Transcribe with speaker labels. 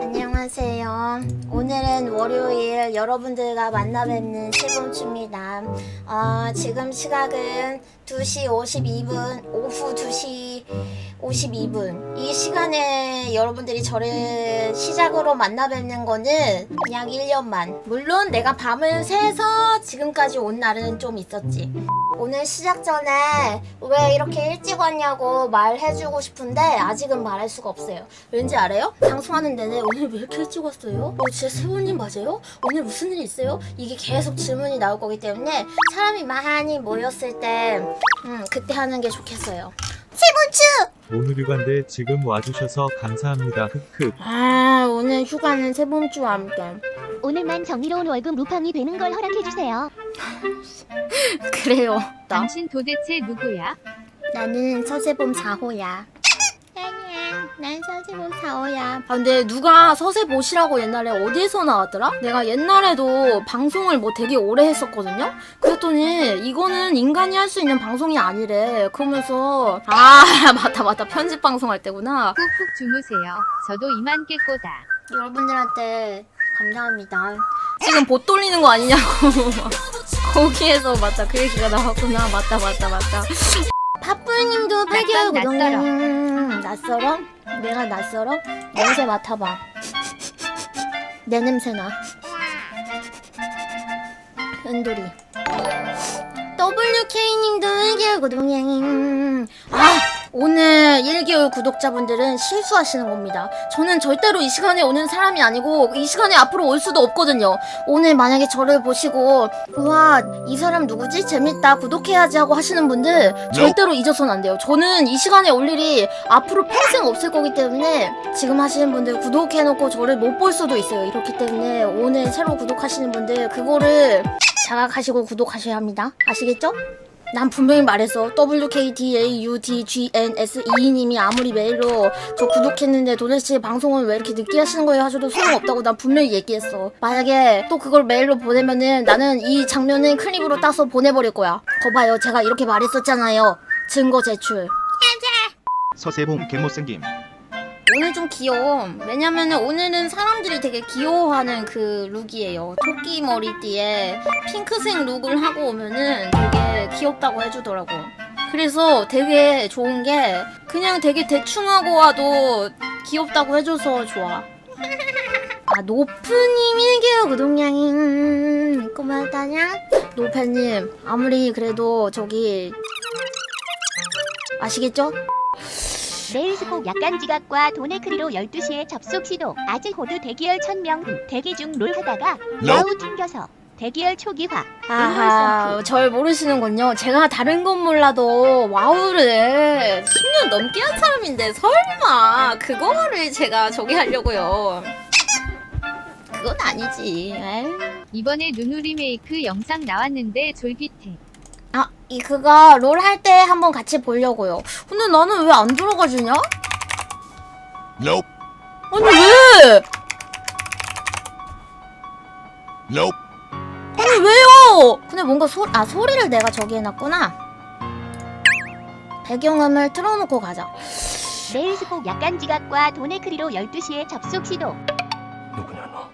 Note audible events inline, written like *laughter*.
Speaker 1: 안녕하세요. 오늘은 월요일 여러분들과 만나 뵙는 시범춤입니다. 어, 지금 시각은 2시 52분, 오후 2시 52분. 이 시간에 여러분들이 저를 시작으로 만나 뵙는 거는 약 1년만. 물론 내가 밤을 새서 지금까지 온 날은 좀 있었지. 오늘 시작 전에 왜 이렇게 일찍 왔냐고 말해주고 싶은데 아직은 말할 수가 없어요. 왠지 알아요? 방송하는 내내 오늘 왜 이렇게 일찍 왔어요? 어, 진짜 세훈님 맞아요? 오늘 무슨 일 있어요? 이게 계속 질문이 나올 거기 때문에 사람이 많이 모였을 때 음, 그때 하는 게 좋겠어요. 세븐추!
Speaker 2: 오늘 휴가인데 지금 와주셔서 감사합니다. 흑흑.
Speaker 1: 아 오늘 휴가는 세범주와 함께
Speaker 3: 오늘만 정의로운 월급 루팡이 되는 걸 허락해주세요. *laughs*
Speaker 1: 그래요. 나
Speaker 4: 당신 도대체 누구야?
Speaker 1: 나는 서세범 4호야. 난 서세범 4호야. 아, 근데 누가 서세 보시라고 옛날에 어디에서 나왔더라? 내가 옛날에도 방송을 뭐 되게 오래 했었거든요? 그랬더니 이거는 인간이 할 수 있는 방송이 아니래. 그러면서, 아, *laughs* 맞다, 맞다. 편집 방송할 때구나.
Speaker 4: 푹푹 주무세요. 저도 이만 깰 거다.
Speaker 1: 여러분들한테 감사합니다. 지금 봇 돌리는 거 아니냐고. *laughs* 거기에서 맞다. 그 얘기가 나왔구나. 맞다, 맞다, 맞다. 파뿌님도 8개월
Speaker 4: 낯설어.
Speaker 1: 구독. 낯설어? 내가 낯설어? 냄새 맡아봐. 내 냄새 나. 은돌이. WK님도 1개월 구독량. 아! 오늘 1개월 구독자분들은 실수하시는 겁니다. 저는 절대로 이 시간에 오는 사람이 아니고 이 시간에 앞으로 올 수도 없거든요. 오늘 만약에 저를 보시고 우와 이 사람 누구지? 재밌다 구독해야지 하고 하시는 분들 절대로 잊어서는 안 돼요. 저는 이 시간에 올 일이 앞으로 평생 없을 거기 때문에 지금 하시는 분들 구독해놓고 저를 못 볼 수도 있어요. 이렇기 때문에 오늘 새로 구독하시는 분들 그거를 자각하시고 구독하셔야 합니다. 아시겠죠? 난 분명히 말했어. WKDAUDGNS2님이 아무리 메일로 저 구독했는데 도대체 방송을 왜 이렇게 늦게 하시는 거예요 하셔도 소용없다고 난 분명히 얘기했어. 만약에 또 그걸 메일로 보내면은 나는 이 장면을 클립으로 따서 보내버릴 거야. 거봐요. 제가 이렇게 말했었잖아요. 증거 제출.
Speaker 5: 서세봉 개못생김
Speaker 1: 오늘 좀 귀여워. 왜냐면은 오늘은 사람들이 되게 귀여워하는 그 룩이에요. 토끼 머리띠에 핑크색 룩을 하고 오면은 되게 귀엽다고 해주더라고. 그래서 되게 좋은 게 그냥 되게 대충 하고 와도 귀엽다고 해줘서 좋아. 아 노프님 1개월 구독량이 음, 고맙다냐? 노페님 아무리 그래도 저기 아시겠죠?
Speaker 3: 레일스콕 약간 지각과 돈의 크리로 12시에 접속 시도 아직 호드 대기열 1000명 대기 중 롤 하다가 야우 튕겨서 대기열 초기화
Speaker 1: 아하, 절 모르시는군요. 제가 다른 건 몰라도 와우를 10년 넘게 한 사람인데 설마 그거를 제가 저기 하려고요. 그건 아니지. 에이.
Speaker 4: 이번에 누누 리메이크 영상 나왔는데 졸깃해.
Speaker 1: 아, 이 그거 롤 할 때 한번 같이 보려고요. 근데 나는 왜 안 들어가지냐?
Speaker 5: Nope.
Speaker 1: 아니 왜?
Speaker 5: Nope.
Speaker 1: 아니 왜요? 근데 뭔가 소, 아 소리를 내가 저기 해놨구나. 배경음을 틀어놓고 가자.
Speaker 3: 레일스콕 약간 지각과 돈의 크리로 12시에 접속 시도
Speaker 5: 누구냐 너?